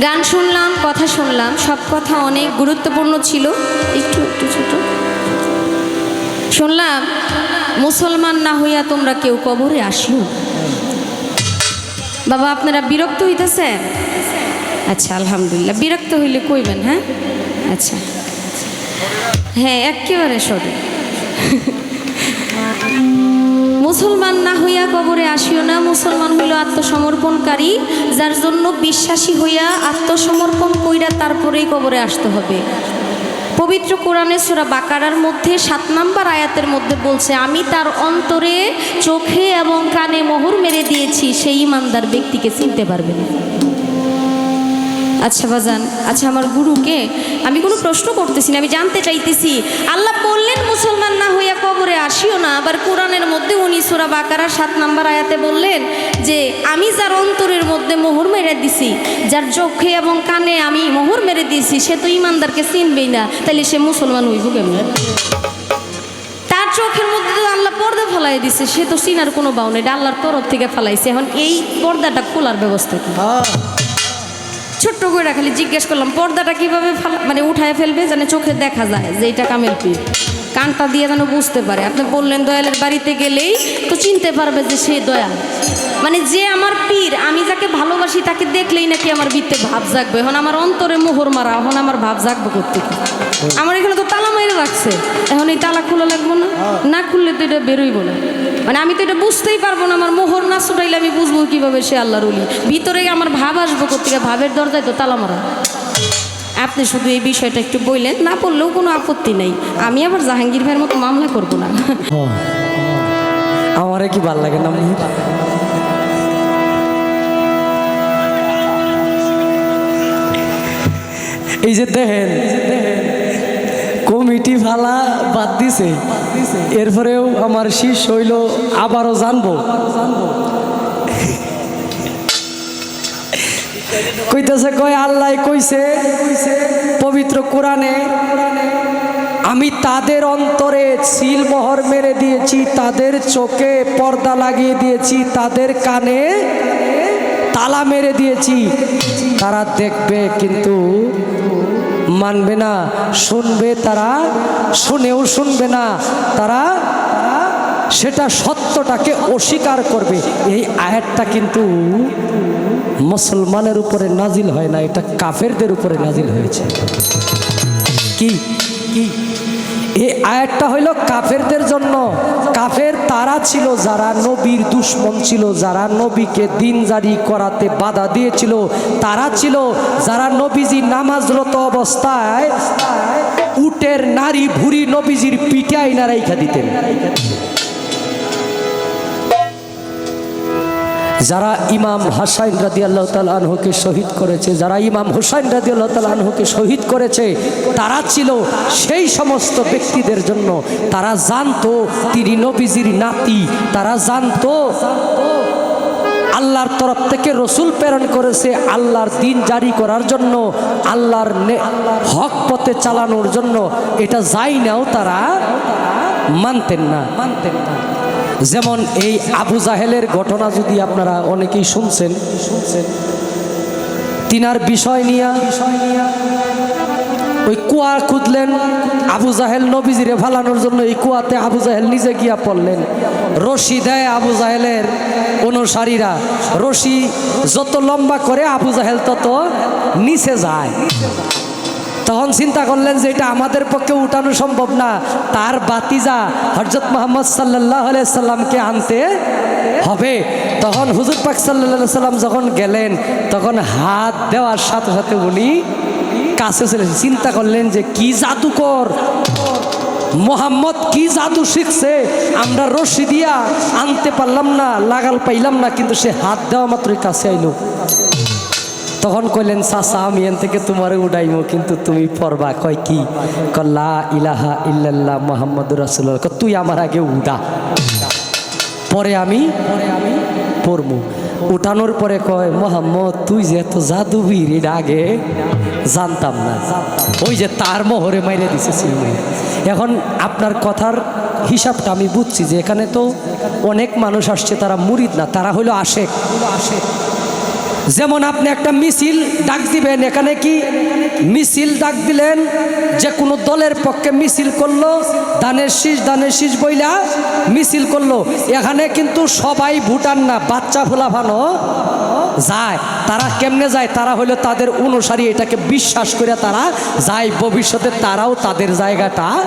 গান শুনলাম, কথা শুনলাম, সব কথা অনেক গুরুত্বপূর্ণ ছিল। একটু একটু ছোট শুনলাম, মুসলমান না হইয়া তোমরা কেউ কবরে আসিও। বাবা, আপনারা বিরক্ত হইতেছেন? আচ্ছা আলহামদুলিল্লাহ। বিরক্ত হইলে কইবেন হ্যাঁ? আচ্ছা। হ্যাঁ একেবারে সরি মুসলমান না হইয়া কবরে আসিও না, মুসলমান হইল আত্মসমর্পণকারী, যার জন্য বিশ্বাসী হইয়া আত্মসমর্পণ কইরা তারপরেই কবরে আসতে হবে। পবিত্র কোরআনে সুরা বাকারার মধ্যে সাত নাম্বার আয়াতের মধ্যে বলছে, আমি তার অন্তরে চোখে এবং কানে মোহর মেরে দিয়েছি, সেই ইমানদার ব্যক্তিকে চিনতে পারবে না। আচ্ছা বাজান আচ্ছা আমার গুরুকে আমি কোনো প্রশ্ন করতেছি না, আমি জানতে চাইতেছি। আল্লাহ বললেন, মুসলমান না হইয়া কবরে আসিও না। আবার কোরআনের মধ্যে উনি সুরা বাকারার সাত নাম্বার আয়াতে বললেন যে, আমি যার অন্তরের মধ্যে মোহর মেরে দিছি, যার চোখে এবং কানে আমি মোহর মেরে দিয়েছি, সে তো ইমানদারকে চিনবেই না তাহলে সে মুসলমান হইব কেমন? তার চোখের মধ্যে তো আল্লাহ পর্দা ফেলাই দিছে, সে তো চিনার কোনো বাউ নেই আল্লাহর তরফ থেকে ফেলাইছে। এখন এই পর্দাটা খোলার ব্যবস্থা কি? ছোট্ট করে খালি জিজ্ঞেস করলাম, পর্দাটা কীভাবে মানে উঠায় ফেলবে যেন চোখে দেখা যায় যে এটা কামেল পীর কানটা দিয়ে যেন বুঝতে পারে। আপনি বললেন, দয়ালের বাড়িতে গেলেই তো চিনতে পারবে যে সে দয়াল। মানে যে আমার পীর আমি যাকে ভালোবাসি তাকে দেখলেই নাকি আমার বৃত্তে ভাব জাগবে। এখন আমার অন্তরে মোহর মারা এখন আমার ভাব জাগবে করতে আমার এখানে তো তালা মেরে রাখছে। এখন এই তালা খোলা লাগবো না? না খুললে তো এটা বেরোইব না। মানে আমি তো এটা বুঝতেই পারব না আমার মোহর না ছুটাইলে আমি বুঝব কীভাবে সে আল্লাহর উলি ভিতরে আমার ভাব আসব কোথেকে ভাবের দরজায় তো তালা মারা। আপনি শুধু এই বিষয়টা একটু বললেন না বললেও কোনো আপত্তি নেই। আমি আবার জাহাঙ্গীর ভাইয়ের মতো মামলা করব না। আমারে কি ভালো লাগে না এই যে দেখেন, কমিটি ভালা বাদ দিছে। এরপরেও আমার শীষ হইল, আবারও জানব। কইতেছে, কয়, আল্লাহ কইছে, পবিত্র কোরআনে, আমি তাদের অন্তরে সিলমোহর মেরে দিয়েছি, তাদের চোখে পর্দা লাগিয়ে দিয়েছি, তাদের কানে তালা মেরে দিয়েছি। তারা দেখবে, কিন্তু মানবে না, শুনবে তারা, শুনেও শুনবে না, তারা সেটা সত্যটাকে অস্বীকার করবে। এই আয়াতটা কিন্তু মুসলমানের উপরে নাজিল হয় না, এটা কাফেরদের উপরে নাজিল হয়েছে। কি? কি? এই আয়াতটা হইল কাফেরদের জন্য, কাফের তারা ছিল, যারা নবীর দুশ্মন ছিল, যারা নবীকে দিন জারি করাতে বাধা দিয়েছিল, তারা ছিল, যারা নবীজি নামাজরত অবস্থায় উটের নারী ভুরি নবীজির পিঠে আইনা রাইখা দিতেন। যারা ইমাম হাসাইন রাদি আল্লাহ আনহুকে শহীদ করেছে, যারা ইমাম হুসাইন রাদি আল্লাহ আনহুকে শহীদ করেছে, তারা ছিল সেই সমস্ত ব্যক্তিদের জন্য। তারা জানতো তিনি নবীজির নাতি, তারা জানতো আল্লাহর তরফ থেকে রসুল প্রেরণ করেছে আল্লাহর দিন জারি করার জন্য, আল্লাহর হক পথে চালানোর জন্য। এটা যাই নাও তারা মানতেন না মানতেন না। যেমন এই আবু জাহেলের ঘটনা যদি আপনারা অনেকেই শুনছেন শুনছেন তিনার বিষয় নিয়া ওই কুয়া খুঁজলেন, আবু জাহেল নবীজিরে ফালানোর জন্য এই কুয়াতে আবু জাহেল নিজে গিয়া পড়লেন। রশি দেয় আবু জাহেলের অনুসারীরা। রশি যত লম্বা করে আবু জাহেল তত নিচে যায়। তখন চিন্তা করলেন যে এটা আমাদের পক্ষে উঠানো সম্ভব না। তার বাতিজা হজরত মোহাম্মদ সাল্লাহ সাল্লামকে আনতে হবে। তখন হুজুর পাক সাল্লাহ সাল্লাম যখন গেলেন, তখন হাত দেওয়ার সাথে সাথে উনি কাছে ছিলেন চিন্তা করলেন যে কি জাদুকর। মোহাম্মদ কি জাদু শিখছে? আমরা রশি দিয়া আনতে পারলাম না, লাগাল পাইলাম না, কিন্তু সে হাত দেওয়া মাত্রই কাছে আইলো। তখন কইলেন, চাচা, আমি এন থেকে তোমারে উড়াইমো, কিন্তু তুমি পড়বা। কয়, কি? কল্লা ইলাহা ইল্লাল্লাহ মোহাম্মদ রাসুল্লাহ তুই আমার আগে উড়া। পরে আমি পরে আমি পড়ব উঠানোর পরে কয়, মোহাম্মদ, তুই যে এত জাদুবীর আগে জানতাম না। ওই যে তার মোহরে মাইরে দিছে। এখন আপনার কথার হিসাবটা আমি বুঝছি যে এখানে তো অনেক মানুষ আসছে, তারা মুরিদ না, তারা হলো আশেক আশেক। যেমন আপনি একটা মিছিল ডাক দিবেন, এখানে কি মিছিল ডাক দিলেন? যে কোনো দলের পক্ষে মিছিল করল, দানের শীষ দানের শীষ বইলা মিছিল করল। এখানে কিন্তু সবাই ভুটান না, বাচ্চা ফোলাফানো যায়। তারা কেমনে যায়? তারা হলো তাদের অনুসারী, এটাকে বিশ্বাস করে তারা যায়। ভবিষ্যতে তারাও তাদের জায়গাটা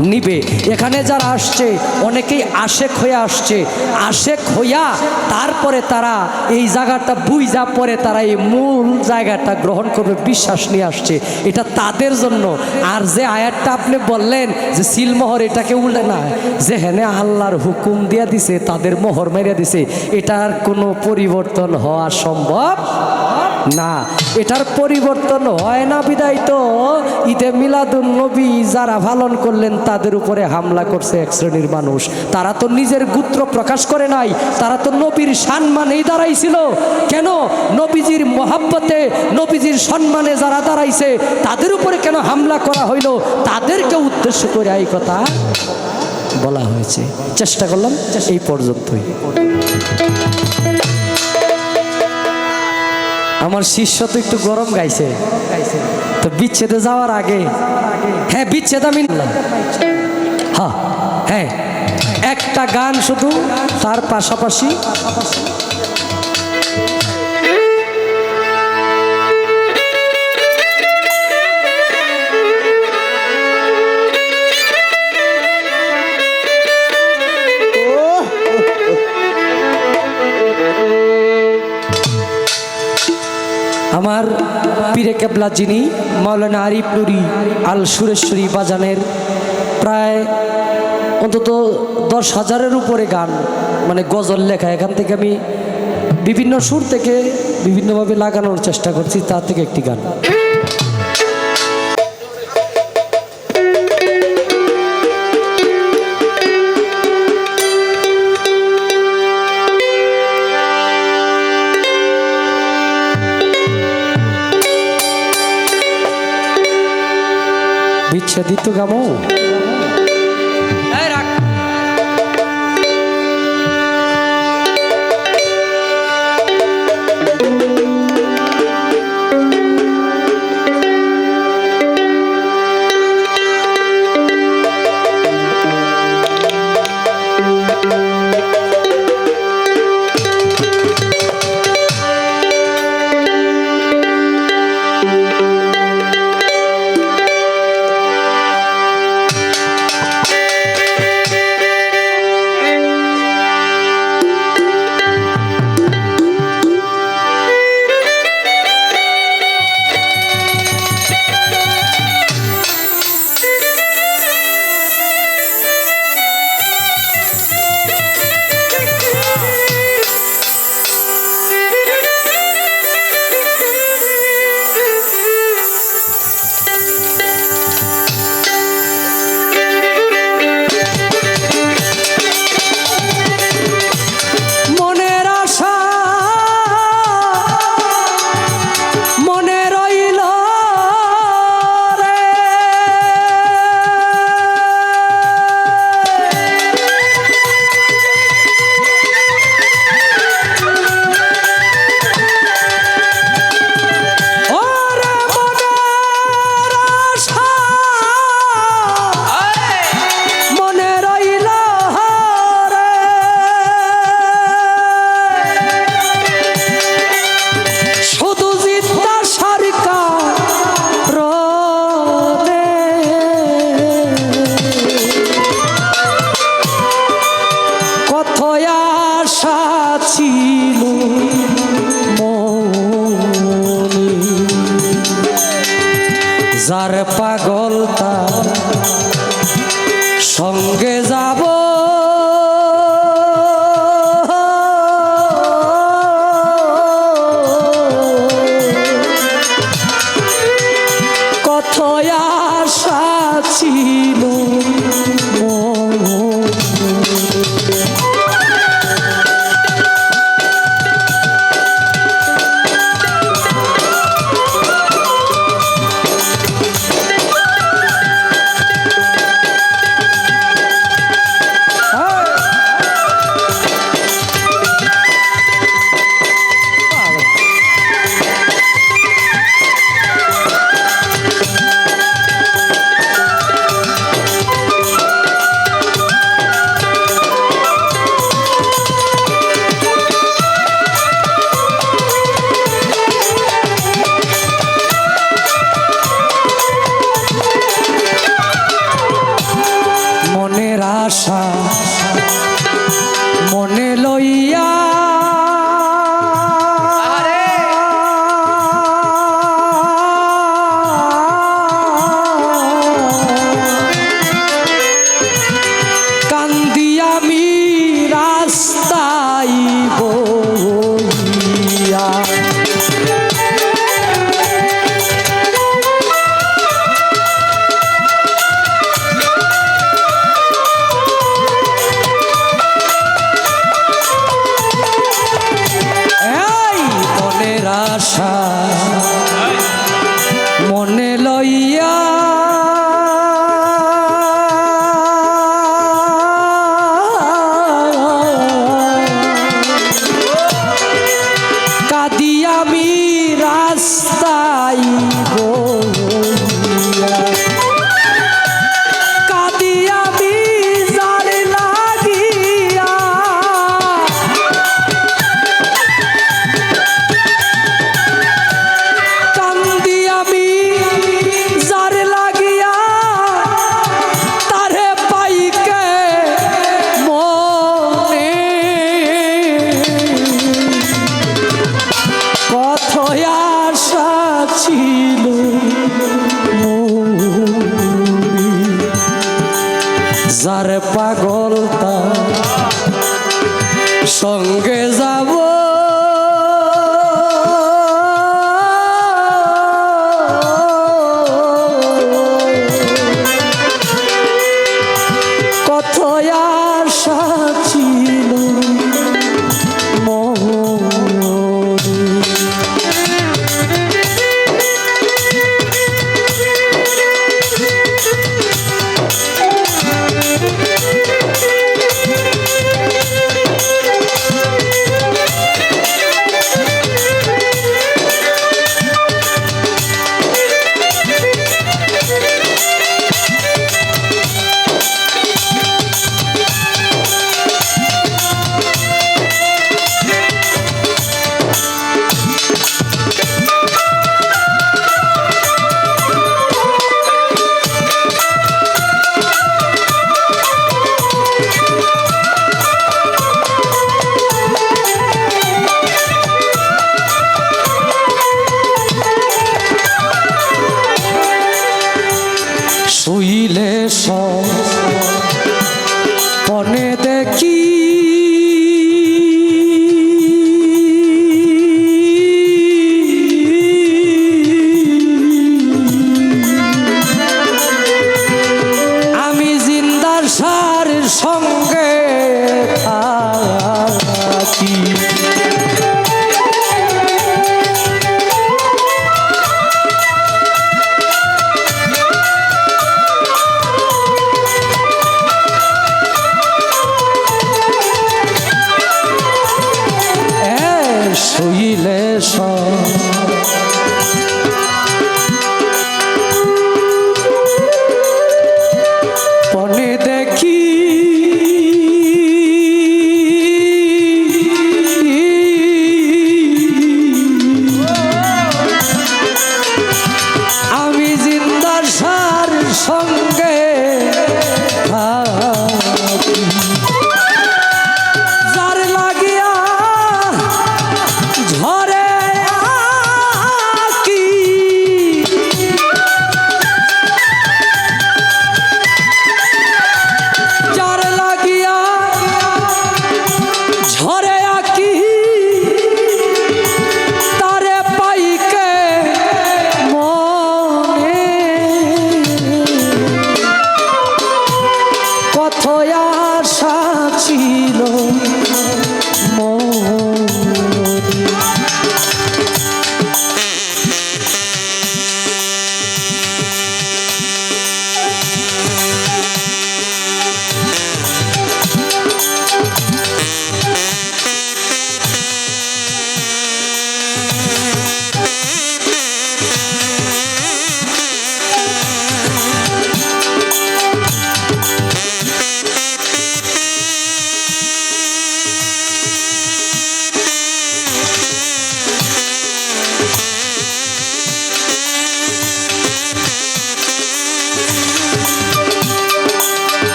নিবে। এখানে যারা আসছে, অনেকেই আশেক হয়ে আসছে। আশেক হইয়া তারপরে তারা এই জায়গাটা বুঝা পরে তারা এই মূল জায়গাটা গ্রহণ করবে, বিশ্বাস নিয়ে আসছে। এটা তাদের জন্য। আর যে আয়াতটা আপনি বললেন যে সিলমোহর এটাকে উল্টে, না যে হেনে আল্লাহর হুকুম দিয়া দিছে, তাদের মোহর মেরিয়া দিছে, এটার কোনো পরিবর্তন হওয়া সম্ভব না, এটার পরিবর্তন হয় না বিদায় তো। ঈদে মিলাদুন নবী যারা পালন করলেন, তাদের উপরে হামলা করছে এক শ্রেণির মানুষ। তারা তো নিজের গুত্র প্রকাশ করে নাই, তারা তো নবীর সম্মানেই দাঁড়াইছিল। কেন? নবীজির মহাব্বতে, নবীজির সম্মানে যারা দাঁড়াইছে, তাদের উপরে কেন হামলা করা হইল? তাদেরকে উদ্দেশ্য করে এই কথা বলা হয়েছে। চেষ্টা করলাম, এই পর্যন্তই। আমার শিষ্য তো একটু গরম গাইছে। তো বিচ্ছেদে যাওয়ার আগে হ্যাঁ বিচ্ছেদ আমি হ্যাঁ হ্যাঁ একটা গান শুধু, তার পাশাপাশি আমার পীরে কেবলা যিনি মৌলানা আরিফ আল সুরেশ্বরী বাজানের প্রায় অন্তত দশ হাজারের উপরে গান মানে গজল লেখা। এখান থেকে আমি বিভিন্ন সুর থেকে বিভিন্নভাবে লাগানোর চেষ্টা করছি, তার থেকে একটি গান। Tinha dito Gamon. আশা ছিল। সঙ্গে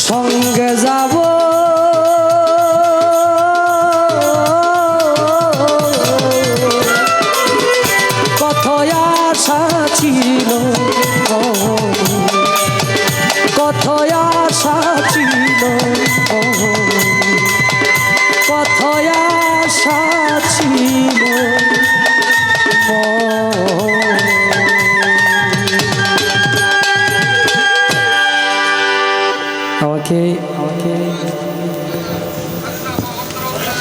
সঙ্গে যাব